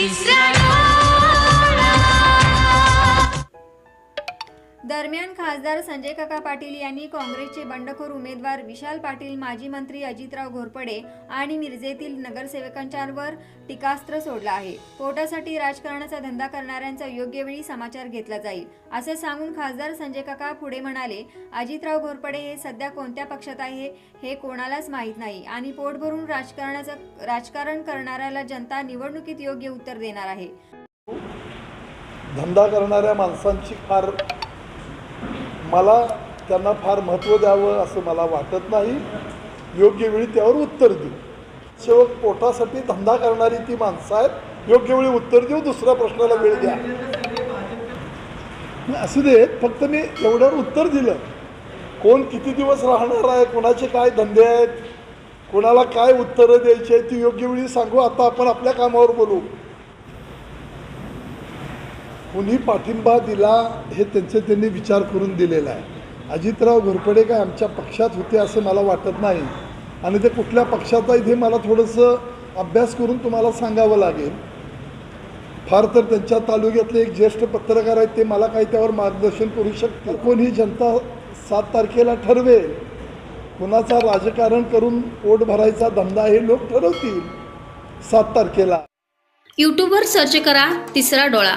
Israel. दरम्यान खासदार संजय काका पाटील यांनी काँग्रेसचे बंडखोर उमेदवार विशाल पाटील माजी मंत्री अजितराव घोरपडे आणि मिरजेतील नगरसेवकांच्यावर टीकास्त्र सोडलं आहे. पोटासाठी राजकारणाचा धंदा करणाऱ्यांचा योग्य वेळी समाचार घेतला जाईल असं सांगून खासदार संजय काका पुढे म्हणाले अजितराव घोरपडे हे सध्या कोणत्या पक्षात आहे हे कोणालाच माहीत नाही आणि पोट भरून राजकारणाचं राजकारण करणाऱ्याला जनता निवडणुकीत योग्य उत्तर देणार आहे. धंदा करणाऱ्या माणसांची फार मला त्यांना फार महत्त्व द्यावं असं मला वाटत नाही. योग्य वेळी त्यावर उत्तर देऊ. सेवक पोटासाठी धंदा करणारी ती माणसं आहेत. योग्य वेळी उत्तर देऊ दुसऱ्या प्रश्नाला वेळ द्या. असू देत फक्त मी एवढ्यावर उत्तर दिलं. कोण किती दिवस राहणार आहे कोणाचे काय धंदे आहेत कोणाला काय उत्तरं द्यायची आहेत ती योग्य वेळी सांगू. आता आपण आपल्या कामावर बोलू. कुणी पाठिंबा दिला हे त्यांचे त्यांनी विचार करून दिलेला आहे. अजितराव घोरपडे काय आमच्या पक्षात होते असं मला वाटत नाही. आणि ते कुठल्या पक्षात आहेत हे मला थोडंसं अभ्यास करून तुम्हाला सांगावं लागेल. फार तर त्यांच्या तालुक्यातले एक ज्येष्ठ पत्रकार आहेत ते मला काही त्यावर मार्गदर्शन करू शकतील. कोण ही जनता सात तारखेला ठरवेल. कुणाचा राजकारण करून पोट भरायचा धंदा हे लोक ठरवतील. सात तारखेला. युट्यूबवर सर्च करा तिसरा डोळा.